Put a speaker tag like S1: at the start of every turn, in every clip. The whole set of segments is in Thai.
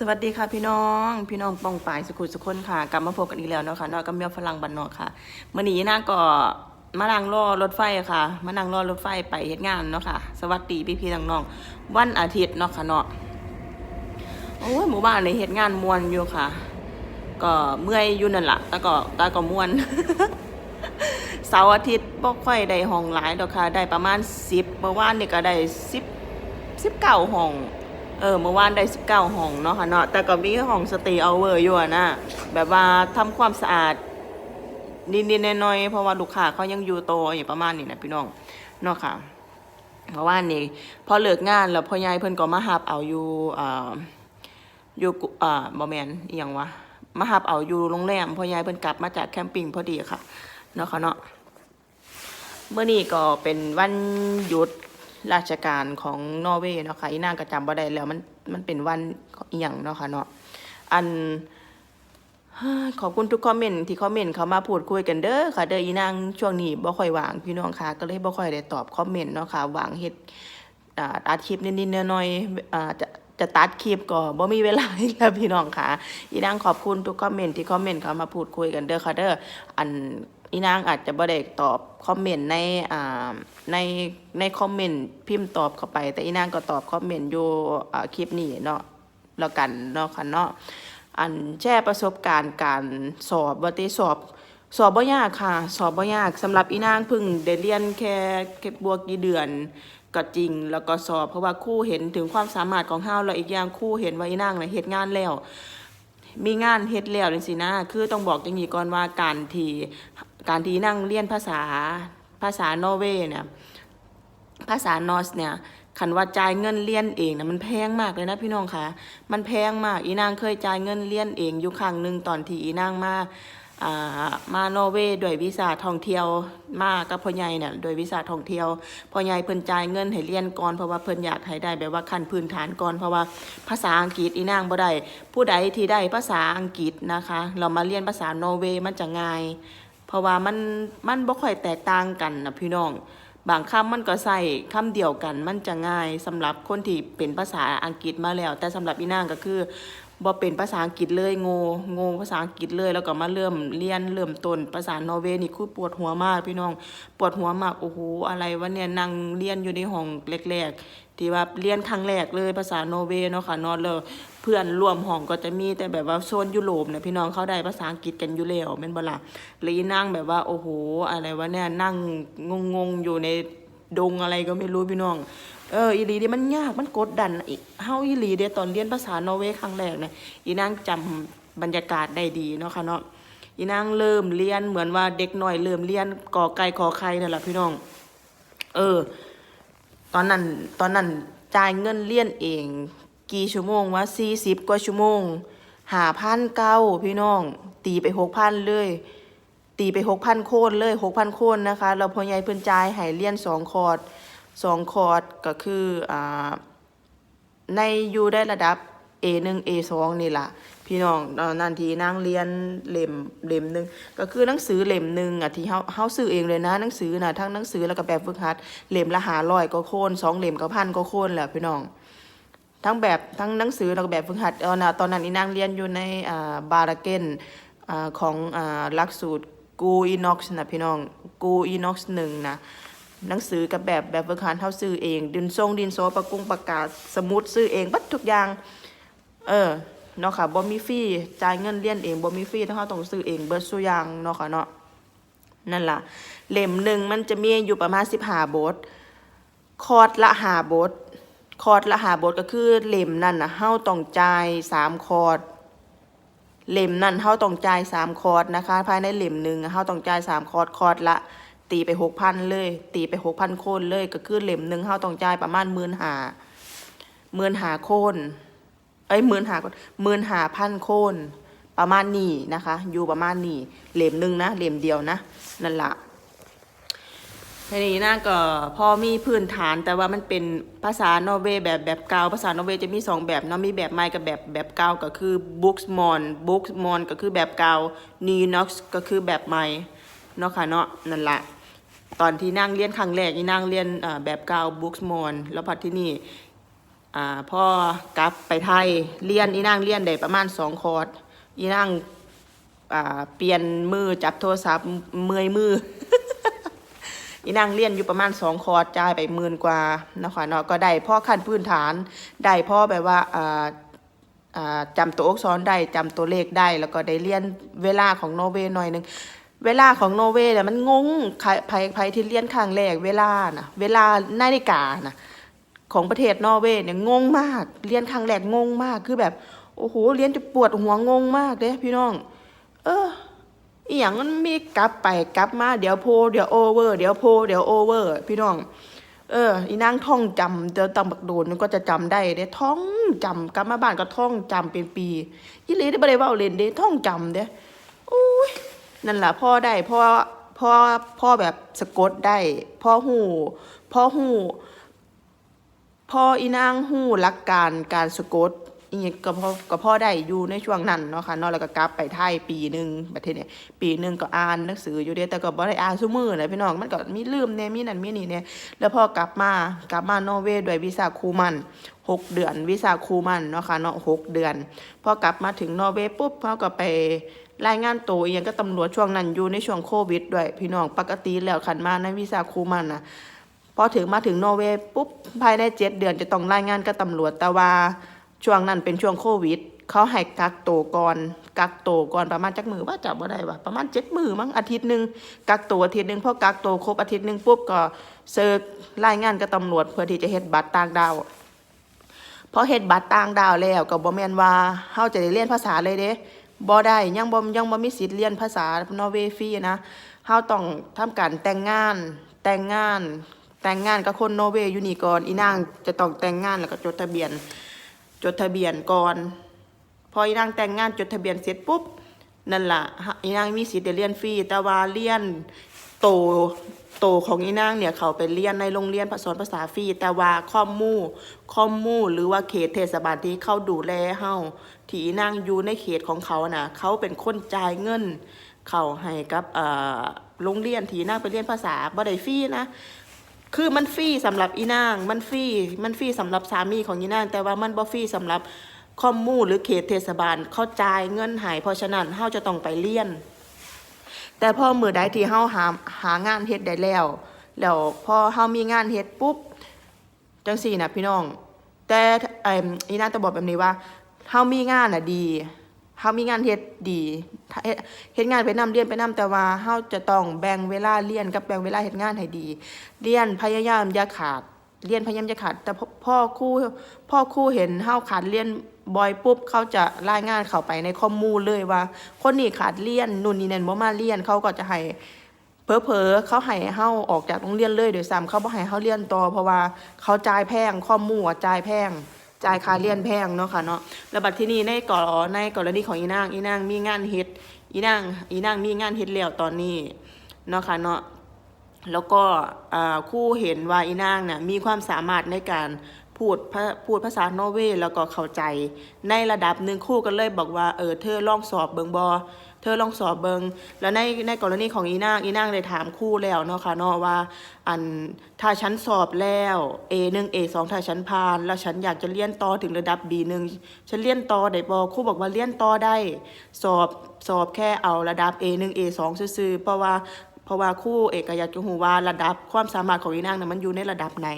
S1: สวัสดีค่ะพี่น้อง พี่น้องปองปายสุขุสุขคนค่ะกลับมาพบกันอีกแล้วเนาะค่ะเนอกกับเมียฝรั่งบันนอกค่ะมื่อนี้นาก็มานั่งรอรถไฟค่ะ มานั่งรอรถไฟไปเฮ็ดงานเนาะค่ะ สวัสดีพี่พี่ๆน้องๆวันอาทิตย์เนาะค่ะเนาะโอ้ยหมู่บ้านในเฮ็ดงานมวนอยู่ค่ะ ก็เมื่อยอยู่นั่นล่ะแต่ก็แต่ก็มวนเสาร์อาทิตย์บ่ค่อยได้ห้องหลายดอกค่ะ ได้ประมาณ10เมื่อวานนี่ก็ได้10 19ห้อง เออเมื่อวานได้สิบเก้าห้องเนาะค่ะเนาะแต่ก็มีห้องสตีเอาเวอร์อยู่นะแบบว่าทำความสะอาดนิดๆหน้อยๆเพราะว่าลูกค้าเขายังอยู่โตอยู่ประมาณนี้นะพี่น้องเนาะค่ะเมื่อวานนี้พอเลิกงานแล้วพ่อยายเพิ่นก็มาหับเอาอยู่อ่าอยู่อ่าบ่แมนอีหยังวะมาหับเอาอยู่โรงแรมพ่อยายเพิ่นกลับมาจากแคมปิ้งพอดีค่ะเนาะค่ะเนาะเมื่อนี้ก็เป็นวันหยุด ราชการของนอร์เวย์เนาะค่ะอีนางก็จำบ่ได้แล้วมันมันเป็นวันอีหยังเนาะค่ะเนาะอันขอบคุณทุกคอมเมนต์ที่คอมเมนต์เขามาพูดคุยกันเด้อค่ะ เด้ออีนางช่วงนี้บ่ค่อยว่างพี่น้องค่ะ ก็เลยบ่ค่อยได้ตอบคอมเมนต์เนาะค่ะว่างเฮ็ดอ่าอัดคลิปนิดๆหน่อยๆอ่าจะจะตัดคลิปก็บ่มีเวลาแล้วพี่น้องค่ะ อีนางขอบคุณทุกคอมเมนต์ที่คอมเมนต์เขามาพูดคุยกันเด้อค่ะเด้ออัน อีนางอาจจะบ่ได้ตอบคอมเมนต์ในอ่าในในคอมเมนต์พิมพ์ตอบเข้าไป แต่อีนางก็ตอบคอมเมนต์อยู่อ่าคลิปนี้เนาะแล้วกันเนาะค่ะเนาะอันแชร์ประสบการณ์การสอบบ่ติสอบสอบบ่ยากค่ะ สอบบ่ยากสำหรับอีนางพึ่งได้เรียนแค่แค่บวกกี่เดือนก็จริง แล้วก็สอบเพราะว่าครูเห็นถึงความสามารถของเฮาแล้วอีกอย่างครูเห็นว่าอีนางน่ะเฮ็ดงานแล้ว มีงานเฮ็ดแล้วจังซี่นะ คือต้องบอกจังนี้ก่อนว่าการที่ การที่นั่งเรียนภาษาภาษานอร์เวย์เนี่ยภาษานอร์สเนี่ยคันว่าจ่ายเงินเรียนเองนะมันแพงมากเลยนะพี่น้องคะมันแพงมากอีนางเคยจ่ายเงินเรียนเองอยู่ครั้งหนึ่งตอนที่อีนางมาอ่ามานอร์เวย์ด้วยวีซ่าท่องเที่ยวมากับพ่อใหญ่เนี่ยด้วยวีซ่าท่องเที่ยวพ่อใหญ่เพิ่นจ่ายเงินให้เรียนก่อนเพราะว่าเพิ่นอยากให้ได้แบบว่าขั้นพื้นฐานก่อนเพราะว่าภาษาอังกฤษอีนางบ่ได้ผู้ใดที่ได้ภาษาอังกฤษนะคะ เรามาเรียนภาษานอร์เวย์มันจะง่าย เพราะว่ามันมันบ่ค่อยแตกต่างกันนะพี่น้อง บางคำมันก็ใส่คำเดียวกัน มันจะง่ายสำหรับคนที่เป็นภาษาอังกฤษมาแล้ว แต่สำหรับอีนางก็คือบ่เป็นภาษาอังกฤษเลยโง่โง่ภาษาอังกฤษเลย แล้วก็มาเริ่มเรียนเริ่มต้นภาษานอร์เวย์นี่คือปวดหัวมากพี่น้อง ปวดหัวมากโอ้โหอะไรวะเนี่ยนั่งเรียนอยู่ในห้องแรกๆ ที่ว่าเรียนครั้งแรกเลยภาษาโนเวย์เนาะค่ะนอนเลยเพื่อนร่วมห้องก็จะมีแต่แบบว่าโซนยุโรปเนี่ยพี่น้องเขาได้ภาษาอังกฤษกันอยู่แล้วแม่นบ่ล่ะเลยนั่งแบบว่าโอ้โห อะไรวะเนี่ยนั่งงงๆอยู่ในดงอะไรก็ไม่รู้พี่น้อง เอออีลีเดียมันยากมันกดดันอีเฮาอีลีเดียตอนเรียนภาษาโนเวย์ครั้งแรกเนี่ยอีนางจำบรรยากาศได้ดีเนาะค่ะเนาะอีนางเริ่มเรียนเหมือนว่าเด็กหน้อยเริ่มเรียนก่อไก่ขอไข่นั่นแหละพี่น้อง เออ ตอนนั้นตอนนั้นจ่ายเงินเรียนเอง กี่ชั่วโมงวะสี่สิบกว่าชั่วโมงหาพันเก้าพี่น้อง ตีไปหกพันเลย ตีไปหกพันโคนเลยหกพันโคนนะคะแล้วพอใหญ่เพิ่นจ่ายให้เรียนสองคอร์สสองคอร์สก็คืออ่าในอยู่ได้ระดับ A1 A2 นี่ล่ะ พี่น้องตอนนั้นที่นั่งเรียนเล่มเล่มหนึ่งก็คือหนังสือเล่มหนึ่งอะที่เฮาเฮาซื้อเองเลยนะหนังสือนะทั้งหนังสือแล้วก็แบบฝึกหัดเล่มละหาร้อยก็โคนสองเล่มก็พันก็โคนแหละพี่น้อง ทั้งแบบทั้งหนังสือแล้วก็แบบฝึกหัดเออนะตอนนั้นอีนางเรียนอยู่ในอ่าบาราเกนอ่าของอ่าหลักสูตรกูอีน็อกซ์นะพี่น้องกูอีน็อกซ์หนึ่งนะหนังสือกับแบบแบบฝึกหัดเท่าซื้อเอง ดินทรงดินโซประกุงประกาศสมุดซื้อเองบัดทุกอย่าง เออ เนาะค่ะบ่มีฟรีจ่ายเงินเรียนเองบ่มีฟรีถ้าเราต้องซื้อเองเบิดซุยางเนาะค่ะเนาะนั่นล่ะเล่มหนึ่งมันจะมีอยู่ประมาณ15บหาบท คอร์สละหาบท คอร์สละหาบทก็คือเล่มนั่นนะเฮาต้องจ่ายสามคอร์สเล่มนั่นเฮาต้องจ่ายสามคอร์สนะคะ ภายในเล่มหนึ่งเฮาต้องจ่ายสามคอร์สคอร์สละตีไปหกพันเลย ตีไปหกพันโคนเลยก็คือเล่มหนึ่งเฮาต้องจ่ายประมาณหมื่นหาหมื่นหาโคน เอ้ยหมื่นหาหมื่นหาพันโคนประมาณนี้นะคะ อยู่ประมาณนี้เหล่มหนึ่งนะเหล่มเดียวนะนั่นละทีนี้นะก็พอมีพื้นฐานแต่ว่ามันเป็นภาษานอร์เวย์แบบแบบเก่าภาษานอร์เวย์จะมีสองแบบเนาะมีแบบใหม่กับแบบแบบเก่าก็คือ Booksmon Booksmon ก็คือแบบเก่า n e n o x ก็คือแบบใหม่เนาะค่ะเนาะนั่นแหละตอนที่นั่งเรียนครั้งแรกนี่นั่งเรียนแบบเก่า Booksmon แล้วพอที่นี่ อ่าพ่อกลับไปไทยเรียนอีนางเรียนได้ประมาณสองคอร์สอีนางอ่าเปลี่ยนมือจับโทรศัพท์เมื่อยมืออีนางเรียนอยู่ประมาณสองคอร์สจ่ายไปหมื่นกว่านะคะเนาะก็ได้พ่อขั้นพื้นฐานได้พ่อแบบว่าอ่าจำตัวอักษรได้จำตัวเลขได้แล้วก็ได้เรียนเวลาของโนเวย์หน่อยหนึงเวลาของโนเวย์เนี่ยมันงงใครใครที่เรียนครั้งแรกเวลานะเวลานาฬิกานะ ของประเทศนอร์เวย์เนี่ยงงมาก เรียนครั้งแรกงงมากคือแบบ โอ้โหเรียนจะปวดหัวงงมากเด้พี่น้อง เอออีหยังมันมีกลับไปกลับมาเดี๋ยวโพเดี๋ยวโอเวอร์เดี๋ยวโพเดี๋ยวโอเวอร์ พี่น้อง เออ อีนางท่องจำเดี๋ยวตำบักโดนมันก็จะจำได้เด้ท่องจำกลับมาบ้านก็ท่องจำเป็นปียี่เลยได้บ่ได้ว้าเล่นเด้ท่องจำเด้โอ้ยนั่นแหละพ่อได้พ่อพ่อพ่อแบบสะกดได้พ่อหูพ่อหู พ่ออีนางหู้ลักการการสะกดอีกก็พอก็พ่อได้อยู่ในช่วงนั้นเนาะค่ะเนาะแล้วก็กลับไปไทยปีหนึ่งประเทศเนี่ยปีหนึ่งก็อ่านหนังสืออยู่เด้แต่ก็บ่ได้อ่านซุมือนะพี่น้องมันก็มีลืมเนี่ยมีนั่นมีนี่เนี่ยแล้วพ่อกลับมากลับมานอร์เวย์ด้วยวีซ่าครูมันหกเดือนวีซ่าครูมันเนาะค่ะเนาะหกเดือนพอกลับมาถึงนอร์เวย์ปุ๊บเขาก็ไปรายงานตัวอีหยังก็ตำรวจช่วงนั้นอยู่ในช่วงโควิดด้วยพี่น้องปกติแล้วคันมาในวีซ่าครูมันน่ะ พอถึงมาถึงนอร์เวย์ปุ๊บภายในเจ็ดเดือนจะต้องรายงานกับตำรวจแต่ว่าช่วงนั้นเป็นช่วงโควิด เขาให้กักตัวก่อนกักตัวก่อนประมาณจักมือว่าจับว่าได้ว่าประมาณเจ็ดมือมั้งอาทิตย์หนึ่งกักตัวอาทิตย์หนึ่งพอกักตัวครบอาทิตย์หนึ่งปุ๊บก็เซิร์กรายงานกับตำรวจเพื่อที่จะเฮ็ดบัตรต่างดาวพอเฮ็ดบัตรต่างดาวแล้วก็บ่แม่นว่าเฮาจะได้เรียนภาษาเลยเด้บ่ได้ยังบ่ยังบ่มีสิทธิ์เรียนภาษานอร์เวย์ฟรีนะเฮาต้องทำการแต่งงานแต่งงาน แต่งงานกับคนนอร์เวย์อยู่นี่ก่อนอีนางจะต้องแต่งงานแล้วก็จดทะเบียน จดทะเบียนก่อน พออีนางแต่งงานจดทะเบียนเสร็จปุ๊บนั่นล่ะอีนางมีสิทธิ์ได้เรียนฟรีแต่ว่าเรียนโตโตของอีนางเนี่ยเขาไปเรียนในโรงเรียนสอนภาษาฟรีแต่ว่าข้อมูข้อมูหรือว่าเขตเทศบาลที่เขาดูแลเฮาที่อีนางอยู่ในเขตของเขาน่ะเขาเป็นคนจ่ายเงิน เขาให้กับโรงเรียนที่นางไปเรียนภาษาบ่ได้ฟรีนะ คือมันฟรีสำหรับอีนาง มันฟรีมันฟรีสำหรับสามีของอีนาง แต่ว่ามันบ่ฟรีสำหรับคอมมูหรือเขตเทศบาลเข้าจ่ายเงินหายเพราะฉะนั้นเฮาจะต้องไปเรียน แต่พอมือใดที่เฮาหาหางานเฮ็ดได้แล้วแล้วพอเฮามีงานเฮ็ดปุ๊บจังสี่นะพี่น้อง แต่เอ่มอีน่าจะบอกแบบนี้ว่าเฮามีงานน่ะดี เฮามีงานเฮ็ดดีเฮ็ดงานไปนํเรียนไปนํแต่ว่าเฮาจะต้องแบ่งเวลาเรียนกับแบ่งเวลาเฮ็ดงานให้ดี เรียนพยายามอย่าขาด เรียนพยายามอย่าขาด แต่พ่อครูพ่อครูเห็นเฮาขาดเรียนบ่อยปุ๊บเขาจะรายงานเข้าไปในข้อมูลเลยว่า คนนี้ขาดเรียนนู่นนี่นั่นบ่มาเรียนเขาก็จะให้เผลอๆเขาให้เฮาออกจากโรงเรียนเลยโดยซ้ำเขาบ่ให้เฮาเรียนต่อเพราะว่าเขาจ่ายแพงข้อมูลอจ่ายแพง จ่ายค่าเรียนแพงเนาะค่ะเนาะแล้วบัดที่นี่ในกรในกรณีของอีนางอีนางมีงานเฮ็ดอีนางอีนางมีงานเฮ็ดแล้วตอนนี้เนาะค่ะเนาะแล้วก็คู่เห็นว่าอีนางน่ะมีความสามารถในการพูดพูดภาษาโนเวแล้วก็เข้าใจ ในระดับหนึ่งคู่ก็เลยบอกว่าเออเธอลองสอบเบิงบอ ธอลองสอบเบิงแล้วในในกรณีของอีนางอีนางเลยถามคู่แล้วเนาะค่ะเนาะว่า อันถ้าฉันสอบแล้ว A1 A2 ถ้าฉันผ่าน แล้วฉันอยากจะเรียนต่อถึงระดับ B1 ฉันเรียนต่อได้บ่ครู่บอกว่าเรียนต่อได้ สอบสอบแค่เอาระดับ A1 A2 ซื่อๆเพราะว่าเพราะว่าคู่เอกอยากจะหูว่าระดับความสามารถของอีนางน่ะมันอยู่ในระดับไหน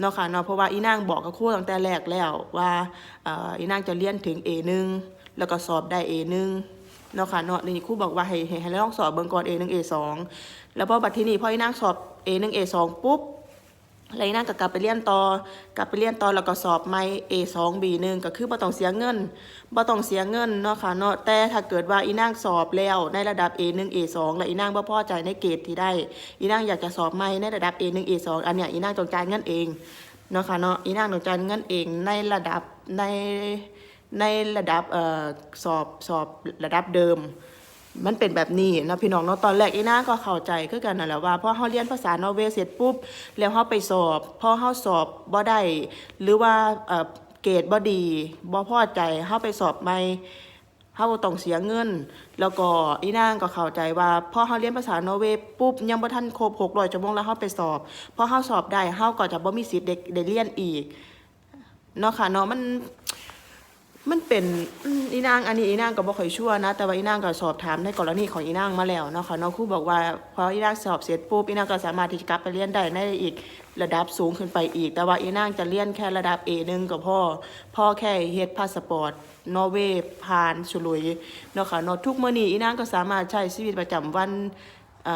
S1: เนาะค่ะเนาะเพราะว่าอีนางบอกกับครูตั้งแต่แรกแล้วว่าอีนางจะเรียนถึง A1 แล้วก็สอบได้ A1 เนาะค่ะเนาะนี่ครูบอกว่าให้ให้ให้ลองสอบเบิ่งก่อน A1 A2 แล้วพอบัดที่นี้พออีนางสอบ A1 A2 ปุ๊บแล้วอีนางก็กลับไปเรียนต่อกลับไปเรียนต่อแล้วก็สอบใหม่ A2 B1 ก็คือบ่ต้องเสียเงินบ่ต้องเสียเงินเนาะค่ะเนาะแต่ถ้าเกิดว่าอีนางสอบแล้วในระดับ A1 A2 แล้วอีนางบ่พอใจในเกรดที่ได้ อีนางอยากจะสอบใหม่ในระดับ A1 A2 อันเนี้ยอีนางต้องจ่ายเงินเองเนาะค่ะเนาะอีนางต้องจ่ายเงินเองในระดับใน ในระดับเอ่อสอบสอบระดับเดิม มันเป็นแบบนี้นะพี่น้องเนาะตอนแรกอีนาก็เข้าใจคือกันนั่นแหละว่าพอเฮาเรียนภาษานอร์เวย์เสร็จปุ๊บแล้วเฮาไปสอบพอเฮาสอบบ่ได้หรือว่าเอ่อเกรดบ่ดีบ่พอใจเฮาไปสอบใหม่เฮาต้องเสียเงิน แล้วก็อีนางก็เข้าใจว่าพอเฮาเรียนภาษานอร์เวย์ปุ๊บยังบ่ทันครบ600ชั่วโมงแล้วเฮาไปสอบพอเฮาสอบได้เฮาก็จะบ่มีสิทธิ์ได้ได้เรียนอีกเนาะค่ะเนาะมัน มันเป็นอีนางอันนี้อีนางก็บ่ค่อยชั่วนะ แต่ว่าอีนางก็สอบถามในกรณีของอีนางมาแล้วเนาะค่ะเนาะครูบอกว่าพออีนางสอบเสร็จปุ๊บอีนางก็สามารถที่จะกลับไปเรียนได้ในอีกระดับสูงขึ้นไปอีก แต่ว่าอีนางจะเรียนแค่ระดับ A1 ก็พอพ่อแค่เฮ็ดพาสปอร์ตนอร์เวย์ผ่านฉลุยเนาะค่ะเนาะทุกมื้อนี้อีนางก็สามารถใช้ชีวิตประจำวัน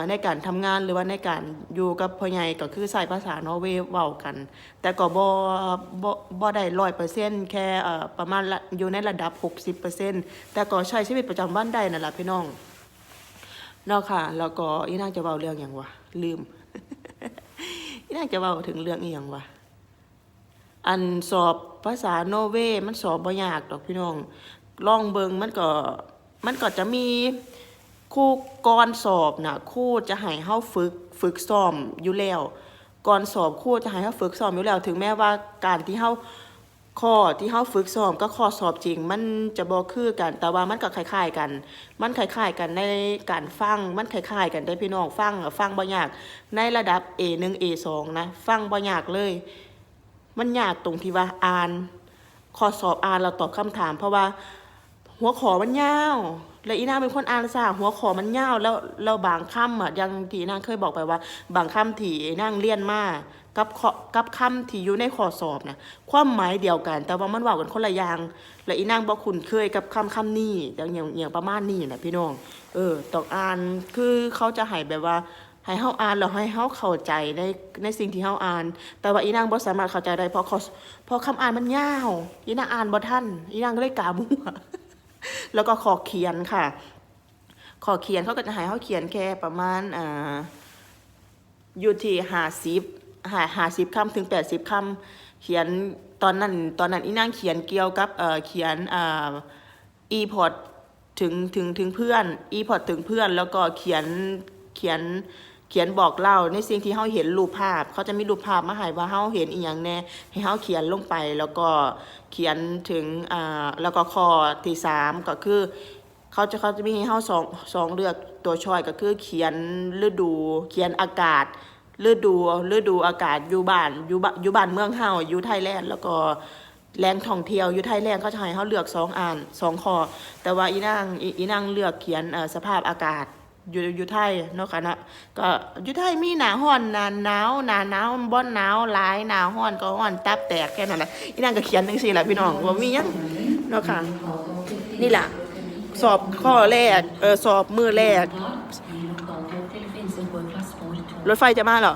S1: ในการทำงานหรือว่าในการอยู่กับพ่อใหญ่ก็คือใช้ภาษานอร์เวย์เว้ากัน แต่ก็บ่บ่บ่ได้ร้อยเปอร์เซ็นต์แค่ประมาณอยู่ในระดับ 60เปอร์เซ็นต์แต่ก็ใช้ชีวิตประจำวันได้นั่นแหละพี่น้องเนาะค่ะ แล้วก็อีนางจะเว้าเรื่องหยังวะลืมอีนางจะเว้าถึงเรื่องอีหยังวะอันสอบภาษานอเวย์มันสอบบ่ยากดอกพี่น้องลองเบิงมันก็มันก็จะมี ครู่ก่อนสอบนะครู่จะให้เฮาฝึกฝึกซ้อมอยู่แล้วก่อนสอบครู่จะให้เฮาฝึกซ้อมอยู่แล้ว ถึงแม้ว่าการที่เฮาข้อที่เฮาฝึกซ้อมก็ข้อสอบจริง มันจะบ่คือกันแต่ว่ามันก็คล้ายๆกัน มันคล้ายๆกันในการฟังมันคล้ายๆกันได้พี่น้องฟังอะฟังบ่ยากในระดับ A1 A2 นะฟังบ่ยากเลย มันยากตรงที่ว่าอ่านข้อสอบอ่านเราตอบคำถาม เพราะว่าหัวข้อมันยาว แล้วอีนางเป็นคนอ่านซะหัวขอมันยาวแล้วแล้วบางคำอะยังที่นางเคยบอกไปว่า บางคำที่นางเรียนมากับข้อกับคำที่อยู่ในข้อสอบนะความหมายเดียวกัน แต่ว่ามันว่ากันคนละอย่าง แล้วอีนางบอกคุ้นเคยกับคำคำนี้อย่างอย่างประมาณนี้นะพี่น้อง เออต้องอ่านคือเขาจะให้แบบว่าให้เฮาอ่านแล้วให้เฮาเข้าใจในในสิ่งที่เฮาอ่าน แต่ว่าอีนางบ่สามารถเข้าใจได้เพราะเพราะคำอ่านมันยาวอีนางอ่านบ่ทันอีนางก็เลยกามัว แล้วก็ขอเขียนค่ะ ขอเขียนเขาก็จะให้เขาเขียนแค่ประมาณอ่าอยู่ที่ห้าสิบห้าห้าสิบคำถึงแปดสิบคำเขียนตอนนั้นตอนนั้นอีนางเขียนเกี่ยวกับเอ่อเขียนอ่าอีพอร์ตถึงถึงถึงเพื่อนอีพอร์ตถึงเพื่อน แล้วก็เขียนเขียน เขียนบอกเล่าในสิ่งที่เขาเห็นรูปภาพ เขาจะมีรูปภาพมาให้ว่าเขาเห็นอีหยังแน่ให้เขาเขียนลงไปแล้วก็เขียนถึงอ่าแล้วก็ข้อที่สามก็คือเขาจะเขาจะมีให้เฮาสองสองเลือกตัวช่อยก็คือเขียนฤดู เขียนอากาศฤดูฤดูอากาศอยู่บ้านอยู่บ้านอยู่บ้านเมืองเฮาอยู่ไทยแลนด์แล้วก็แหล่งท่องเที่ยวอยู่ไทยแลนด์เขาจะให้เฮาเลือกสองอ่านสองข้อแต่ว่าอีนางอีนางเลือกเขียนสภาพอากาศ อยู่อยู่ไทยเนาะค่ะเนาะก็อยู่ไทยมีหนาฮ้อนหนาหนาวหนาหนาวบ่หนาวหลายหนาฮ้อนก็ฮ้อนตับแตกแค่นั้นแหละอีนางก็เขียนจังซี่แหละพี่น้องบ่ามีหยังเนาะค่ะนี่แหละสอบข้อแรกเออสอบมือแรก รถไฟจะมาเหรอ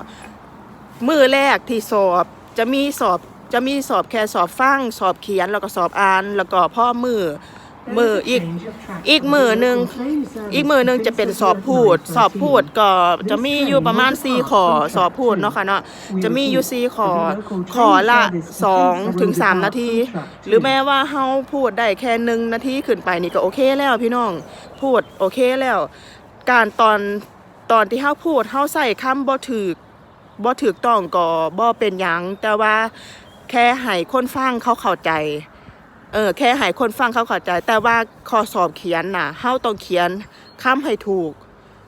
S1: มือแรกที่สอบจะมีสอบจะมีสอบแค่สอบฟังสอบเขียนแล้วก็สอบอ่านแล้วก็พ่อมือ มืออีกอีกมือหนึ่งอีกมือหนึ่งจะเป็นสอบพูด สอบพูดก็จะมีอยู่ประมาณสี่ขอสอบพูดเนาะค่ะเนาะจะมีอยู่สี่ขอขอละสองถึงสามนาที หรือแม้ว่าเฮาพูดได้แค่หนึ่งนาทีขึ้นไปนี่ก็โอเคแล้วพี่น้องพูดโอเคแล้ว การตอนตอนที่เฮาพูดเฮาใส่คำบ่ถูกบ่ถูกต้องก็บ่เป็นหยังแต่ว่าแค่ให้คนฟังเขาเข้าใจ เออแค่ให้คนฟังเขาเข้าใจ แต่ว่าข้อสอบเขียนน่ะเฮาต้องเขียนคำให้ถูก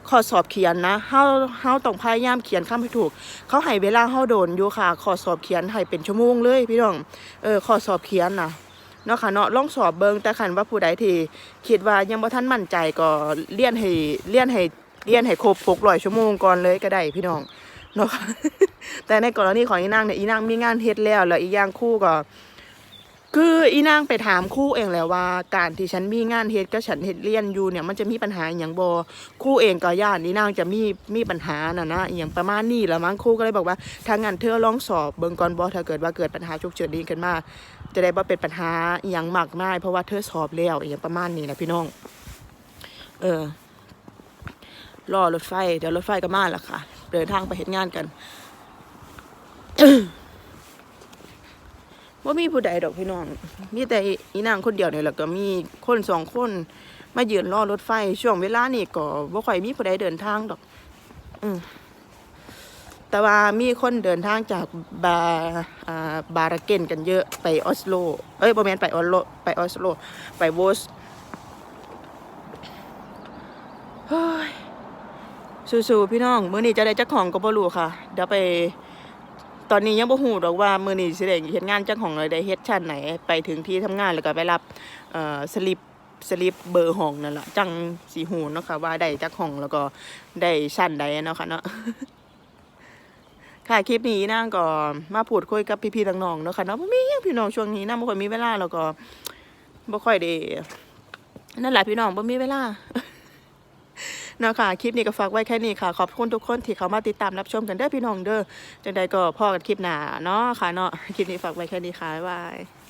S1: ข้อสอบเขียนนะเฮาเฮาต้องพยายามเขียนคำให้ถูก เขาให้เวลาเฮาโดนอยู่ค่ะข้อสอบเขียนให้เป็นชั่วโมงเลยพี่น้องเออข้อสอบเขียนน่ะเนาะค่ะเนาะลองสอบเบิงแต่คันว่าผู้ใดที่คิดว่ายังบ่ทันมั่นใจก็เรียนให้เรียนให้เรียนให้ครบ600ชั่วโมงก่อนเลยก็ได้พี่น้องเนาะแต่ในกรณีของอีนางเนี่ยอีนางมีงานเฮ็ดแล้วแล้วอีกอย่างคู่ก็ คืออีนางไปถามคู่เองแหล้วว่า การที่ฉันมีงานเฮ็ดกับฉันเฮ็ดเรียนอยู่เนี่ยมันจะมีปัญหาอย่างบ่ครู่เองก็ย่านอีนางจะมีมีปัญหาน่ะนะอย่างประมาณนี้ละมั้งคู่ก็เลยบอกว่าถ้างั้นเธอลองสอบเบิ่งก่อนบ่ถ้าเกิดว่าเกิดปัญหาฉุกเฉินนี้ขึ้นมา จะได้บ่เป็นปัญหาอย่างมากมายเพราะว่าเธอสอบแล้วอย่างประมาณนี้นะพี่น้อง เออรอรถไฟ เดี๋ยวรถไฟก็มาแล้วค่ะ เดินทางไปเฮ็ดงานกัน ว่ามีผู้ใดดอกพี่น้อง มีแต่อีนางคนเดียวเนี่ยแหละก็มีคนสองคนมายืนรอรถไฟช่วงเวลานี่ก็บ่ค่อยมีผู้ใดเดินทางดอก อืมแต่ว่ามีคนเดินทางจากบาอ่าบาราเกนกันเยอะไปออสโล เอ้ยโบแมนไปออสโลไปออสโล ไปโวสสู้ๆพี่น้องมื้อนี้จะได้จักของก็บ่รู้ค่ะ เดี๋ยวไป ตอนนี้ยังบ่ฮู้ดอกว่ามือนี้สิได้เฮ็ดงานจักห้องเลยได้เฮ็ดชั้นไหน ไปถึงที่ทำงานแล้วก็ไปรับเอ่อสลิปสลิปเบอร์ห้องนั่นล่ะจังสิฮู้เนาะค่ะว่าได้จักห้องแล้วก็ได้ชั้นใดเนาะค่ะเนาะค่ะคลิปนี้นางก็มาพูดคุยกับพี่ๆน้องๆเนาะค่ะเนาะบ่มีหยังพี่น้องช่วงนี้นางบ่ค่อยมีเวลาแล้วก็บ่ค่อยได้นั่นแหละพี่น้องบ่มีเวลา เนาะค่ะคลิปนี้ก็ฝากไว้แค่นี้ค่ะ ขอบคุณทุกคนที่เขามาติดตามรับชมกันเด้อพี่น้องเด้อจังใดก็พอกันคลิปหน้าเนาะค่ะเนาะคลิปนี้ฝากไว้แค่นี้ค่ะบ๊ายบาย